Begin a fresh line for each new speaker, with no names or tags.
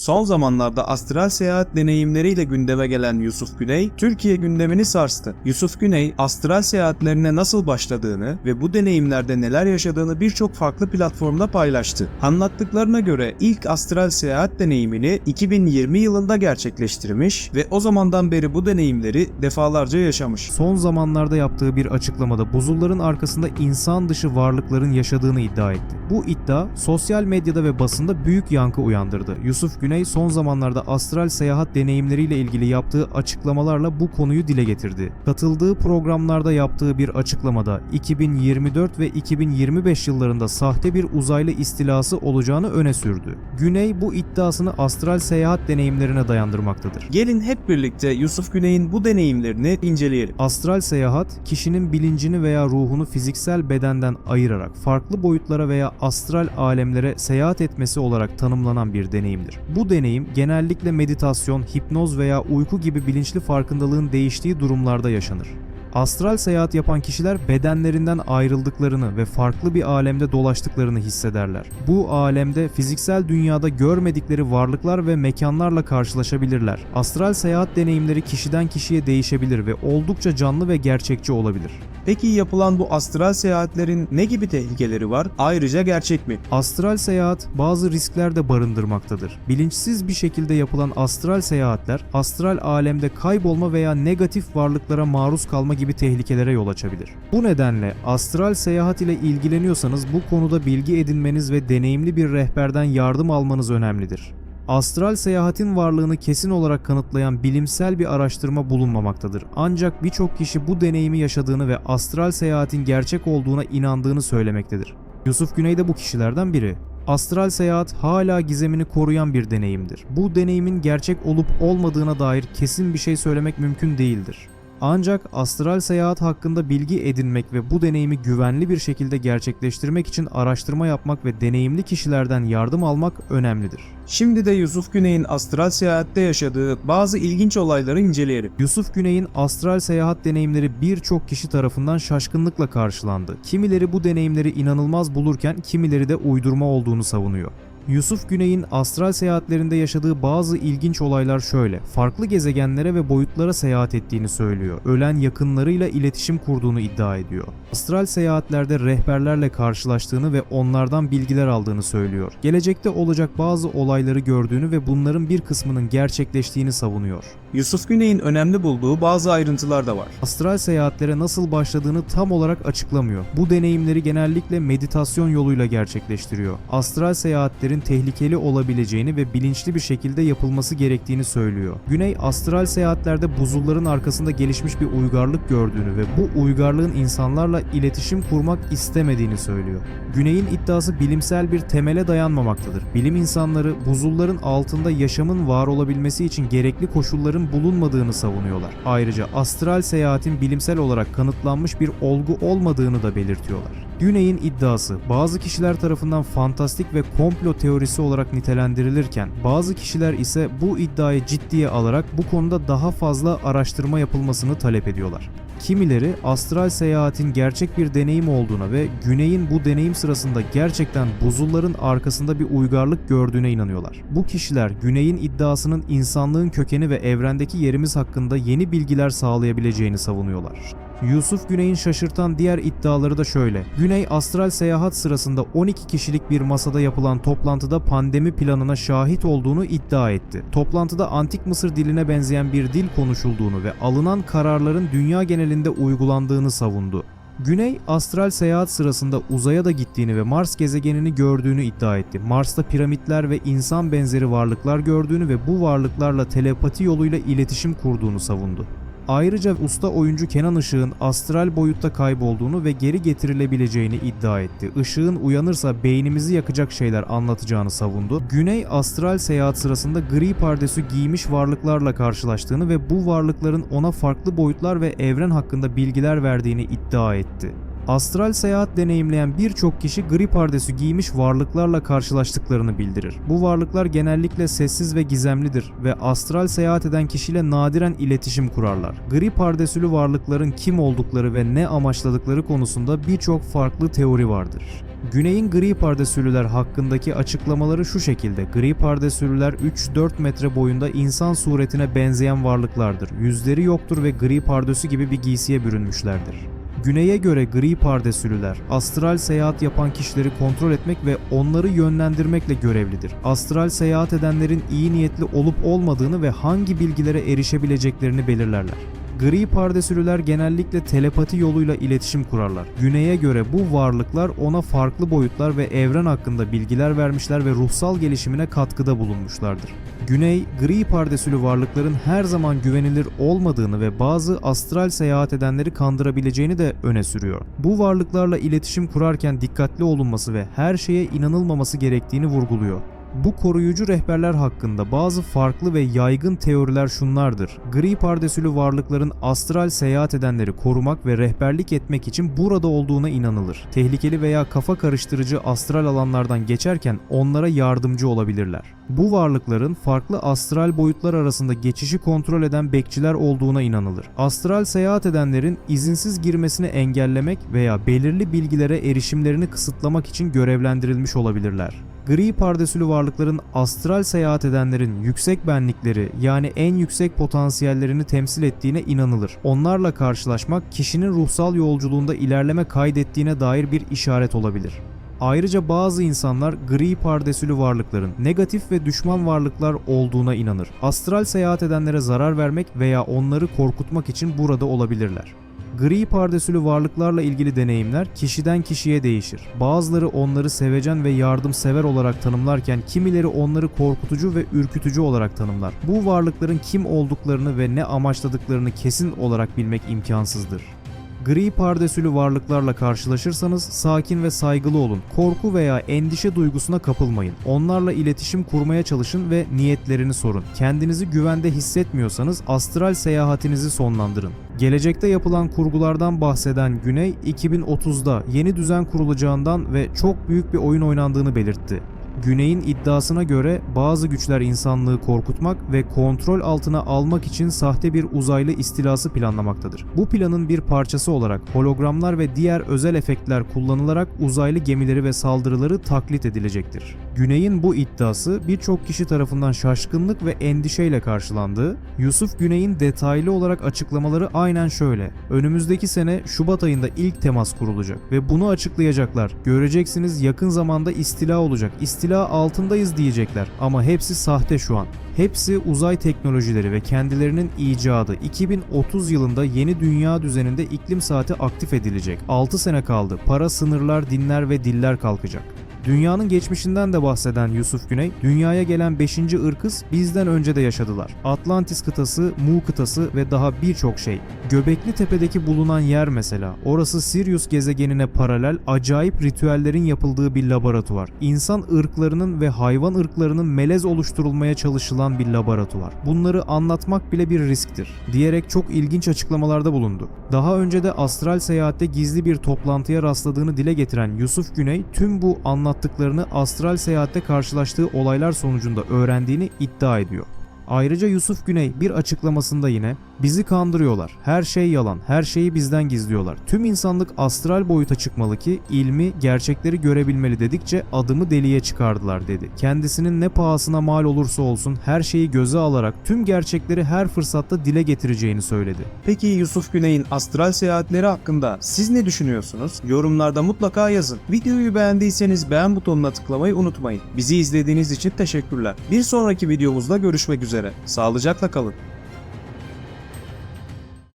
Son zamanlarda astral seyahat deneyimleriyle gündeme gelen Yusuf Güney, Türkiye gündemini sarstı. Yusuf Güney, astral seyahatlerine nasıl başladığını ve bu deneyimlerde neler yaşadığını birçok farklı platformda paylaştı. Anlattıklarına göre ilk astral seyahat deneyimini 2020 yılında gerçekleştirmiş ve o zamandan beri bu deneyimleri defalarca yaşamış.
Son zamanlarda yaptığı bir açıklamada buzulların arkasında insan dışı varlıkların yaşadığını iddia etti. Bu iddia sosyal medyada ve basında büyük yankı uyandırdı. Yusuf Güney son zamanlarda astral seyahat deneyimleriyle ilgili yaptığı açıklamalarla bu konuyu dile getirdi. Katıldığı programlarda yaptığı bir açıklamada 2024 ve 2025 yıllarında sahte bir uzaylı istilası olacağını öne sürdü. Güney bu iddiasını astral seyahat deneyimlerine dayandırmaktadır.
Gelin hep birlikte Yusuf Güney'in bu deneyimlerini inceleyelim.
Astral seyahat, kişinin bilincini veya ruhunu fiziksel bedenden ayırarak farklı boyutlara veya astral alemlere seyahat etmesi olarak tanımlanan bir deneyimdir. Bu deneyim genellikle meditasyon, hipnoz veya uyku gibi bilinçli farkındalığın değiştiği durumlarda yaşanır. Astral seyahat yapan kişiler bedenlerinden ayrıldıklarını ve farklı bir alemde dolaştıklarını hissederler. Bu alemde fiziksel dünyada görmedikleri varlıklar ve mekanlarla karşılaşabilirler. Astral seyahat deneyimleri kişiden kişiye değişebilir ve oldukça canlı ve gerçekçi olabilir.
Peki yapılan bu astral seyahatlerin ne gibi tehlikeleri var? Ayrıca gerçek mi?
Astral seyahat bazı riskler de barındırmaktadır. Bilinçsiz bir şekilde yapılan astral seyahatler, astral alemde kaybolma veya negatif varlıklara maruz kalma gibi tehlikelere yol açabilir. Bu nedenle astral seyahat ile ilgileniyorsanız bu konuda bilgi edinmeniz ve deneyimli bir rehberden yardım almanız önemlidir. Astral seyahatin varlığını kesin olarak kanıtlayan bilimsel bir araştırma bulunmamaktadır. Ancak birçok kişi bu deneyimi yaşadığını ve astral seyahatin gerçek olduğuna inandığını söylemektedir. Yusuf Güney de bu kişilerden biri. Astral seyahat hala gizemini koruyan bir deneyimdir. Bu deneyimin gerçek olup olmadığına dair kesin bir şey söylemek mümkün değildir. Ancak astral seyahat hakkında bilgi edinmek ve bu deneyimi güvenli bir şekilde gerçekleştirmek için araştırma yapmak ve deneyimli kişilerden yardım almak önemlidir.
Şimdi de Yusuf Güney'in astral seyahatte yaşadığı bazı ilginç olayları inceleyelim.
Yusuf Güney'in astral seyahat deneyimleri birçok kişi tarafından şaşkınlıkla karşılandı. Kimileri bu deneyimleri inanılmaz bulurken kimileri de uydurma olduğunu savunuyor. Yusuf Güney'in astral seyahatlerinde yaşadığı bazı ilginç olaylar şöyle. Farklı gezegenlere ve boyutlara seyahat ettiğini söylüyor. Ölen yakınlarıyla iletişim kurduğunu iddia ediyor. Astral seyahatlerde rehberlerle karşılaştığını ve onlardan bilgiler aldığını söylüyor. Gelecekte olacak bazı olayları gördüğünü ve bunların bir kısmının gerçekleştiğini savunuyor.
Yusuf Güney'in önemli bulduğu bazı ayrıntılar da var.
Astral seyahatlere nasıl başladığını tam olarak açıklamıyor. Bu deneyimleri genellikle meditasyon yoluyla gerçekleştiriyor. Astral seyahatlerin tehlikeli olabileceğini ve bilinçli bir şekilde yapılması gerektiğini söylüyor. Güney astral seyahatlerde buzulların arkasında gelişmiş bir uygarlık gördüğünü ve bu uygarlığın insanlarla iletişim kurmak istemediğini söylüyor. Güney'in iddiası bilimsel bir temele dayanmamaktadır. Bilim insanları buzulların altında yaşamın var olabilmesi için gerekli koşulların bulunmadığını savunuyorlar. Ayrıca astral seyahatin bilimsel olarak kanıtlanmış bir olgu olmadığını da belirtiyorlar. Güney'in iddiası bazı kişiler tarafından fantastik ve komplo teorisi olarak nitelendirilirken bazı kişiler ise bu iddiayı ciddiye alarak bu konuda daha fazla araştırma yapılmasını talep ediyorlar. Kimileri astral seyahatin gerçek bir deneyim olduğuna ve Güney'in bu deneyim sırasında gerçekten buzulların arkasında bir uygarlık gördüğüne inanıyorlar. Bu kişiler Güney'in iddiasının insanlığın kökeni ve evrendeki yerimiz hakkında yeni bilgiler sağlayabileceğini savunuyorlar. Yusuf Güney'in şaşırtan diğer iddiaları da şöyle. Güney astral seyahat sırasında 12 kişilik bir masada yapılan toplantıda pandemi planına şahit olduğunu iddia etti. Toplantıda antik Mısır diline benzeyen bir dil konuşulduğunu ve alınan kararların dünya genelinde uygulandığını savundu. Güney astral seyahat sırasında uzaya da gittiğini ve Mars gezegenini gördüğünü iddia etti. Mars'ta piramitler ve insan benzeri varlıklar gördüğünü ve bu varlıklarla telepati yoluyla iletişim kurduğunu savundu. Ayrıca usta oyuncu Kenan Işık'ın astral boyutta kaybolduğunu ve geri getirilebileceğini iddia etti. Işık'ın uyanırsa beynimizi yakacak şeyler anlatacağını savundu. Güney astral seyahat sırasında gri pardesü giymiş varlıklarla karşılaştığını ve bu varlıkların ona farklı boyutlar ve evren hakkında bilgiler verdiğini iddia etti. Astral seyahat deneyimleyen birçok kişi gri pardesü giymiş varlıklarla karşılaştıklarını bildirir. Bu varlıklar genellikle sessiz ve gizemlidir ve astral seyahat eden kişiyle nadiren iletişim kurarlar. Gri pardesülü varlıkların kim oldukları ve ne amaçladıkları konusunda birçok farklı teori vardır. Güney'in gri pardesülüler hakkındaki açıklamaları şu şekilde. Gri pardesülüler 3-4 metre boyunda insan suretine benzeyen varlıklardır. Yüzleri yoktur ve gri pardösü gibi bir giysiye bürünmüşlerdir. Güney'e göre gri pardesülüler, astral seyahat yapan kişileri kontrol etmek ve onları yönlendirmekle görevlidir. Astral seyahat edenlerin iyi niyetli olup olmadığını ve hangi bilgilere erişebileceklerini belirlerler. Gri pardesülüler genellikle telepati yoluyla iletişim kurarlar. Güney'e göre bu varlıklar ona farklı boyutlar ve evren hakkında bilgiler vermişler ve ruhsal gelişimine katkıda bulunmuşlardır. Güney, gri pardesülü varlıkların her zaman güvenilir olmadığını ve bazı astral seyahat edenleri kandırabileceğini de öne sürüyor. Bu varlıklarla iletişim kurarken dikkatli olunması ve her şeye inanılmaması gerektiğini vurguluyor. Bu koruyucu rehberler hakkında bazı farklı ve yaygın teoriler şunlardır. Gri pardesülü varlıkların astral seyahat edenleri korumak ve rehberlik etmek için burada olduğuna inanılır. Tehlikeli veya kafa karıştırıcı astral alanlardan geçerken onlara yardımcı olabilirler. Bu varlıkların farklı astral boyutlar arasında geçişi kontrol eden bekçiler olduğuna inanılır. Astral seyahat edenlerin izinsiz girmesini engellemek veya belirli bilgilere erişimlerini kısıtlamak için görevlendirilmiş olabilirler. Gri pardesülü varlıkların astral seyahat edenlerin yüksek benlikleri yani en yüksek potansiyellerini temsil ettiğine inanılır. Onlarla karşılaşmak kişinin ruhsal yolculuğunda ilerleme kaydettiğine dair bir işaret olabilir. Ayrıca bazı insanlar gri pardesülü varlıkların negatif ve düşman varlıklar olduğuna inanır. Astral seyahat edenlere zarar vermek veya onları korkutmak için burada olabilirler. Gri pardesülü varlıklarla ilgili deneyimler kişiden kişiye değişir. Bazıları onları sevecen ve yardımsever olarak tanımlarken kimileri onları korkutucu ve ürkütücü olarak tanımlar. Bu varlıkların kim olduklarını ve ne amaçladıklarını kesin olarak bilmek imkansızdır. Gri pardesülü varlıklarla karşılaşırsanız sakin ve saygılı olun. Korku veya endişe duygusuna kapılmayın. Onlarla iletişim kurmaya çalışın ve niyetlerini sorun. Kendinizi güvende hissetmiyorsanız astral seyahatinizi sonlandırın. Gelecekte yapılan kurgulardan bahseden Güney 2030'da yeni düzen kurulacağından ve çok büyük bir oyun oynandığını belirtti. Güney'in iddiasına göre bazı güçler insanlığı korkutmak ve kontrol altına almak için sahte bir uzaylı istilası planlamaktadır. Bu planın bir parçası olarak hologramlar ve diğer özel efektler kullanılarak uzaylı gemileri ve saldırıları taklit edilecektir. Güney'in bu iddiası birçok kişi tarafından şaşkınlık ve endişeyle karşılandı. Yusuf Güney'in detaylı olarak açıklamaları aynen şöyle. Önümüzdeki sene Şubat ayında ilk temas kurulacak ve bunu açıklayacaklar. Göreceksiniz yakın zamanda istila olacak. İstila altındayız diyecekler ama hepsi sahte şu an. Hepsi uzay teknolojileri ve kendilerinin icadı. 2030 yılında yeni dünya düzeninde iklim saati aktif edilecek. 6 sene kaldı. Para, sınırlar, dinler ve diller kalkacak. Dünyanın geçmişinden de bahseden Yusuf Güney, dünyaya gelen 5. ırkız bizden önce de yaşadılar. Atlantis kıtası, Mu kıtası ve daha birçok şey. Göbekli Tepe'deki bulunan yer mesela. Orası Sirius gezegenine paralel acayip ritüellerin yapıldığı bir laboratuvar. İnsan ırklarının ve hayvan ırklarının melez oluşturulmaya çalışılan bir laboratuvar. Bunları anlatmak bile bir risktir. Diyerek çok ilginç açıklamalarda bulundu. Daha önce de astral seyahatte gizli bir toplantıya rastladığını dile getiren Yusuf Güney tüm bu anlattıklarını astral seyahatte karşılaştığı olaylar sonucunda öğrendiğini iddia ediyor. Ayrıca Yusuf Güney bir açıklamasında yine bizi kandırıyorlar. Her şey yalan. Her şeyi bizden gizliyorlar. Tüm insanlık astral boyuta çıkmalı ki ilmi, gerçekleri görebilmeli dedikçe adımı deliye çıkardılar dedi. Kendisinin ne pahasına mal olursa olsun her şeyi göze alarak tüm gerçekleri her fırsatta dile getireceğini söyledi.
Peki Yusuf Güney'in astral seyahatleri hakkında siz ne düşünüyorsunuz? Yorumlarda mutlaka yazın. Videoyu beğendiyseniz beğen butonuna tıklamayı unutmayın. Bizi izlediğiniz için teşekkürler. Bir sonraki videomuzda görüşmek üzere. Sağlıcakla kalın.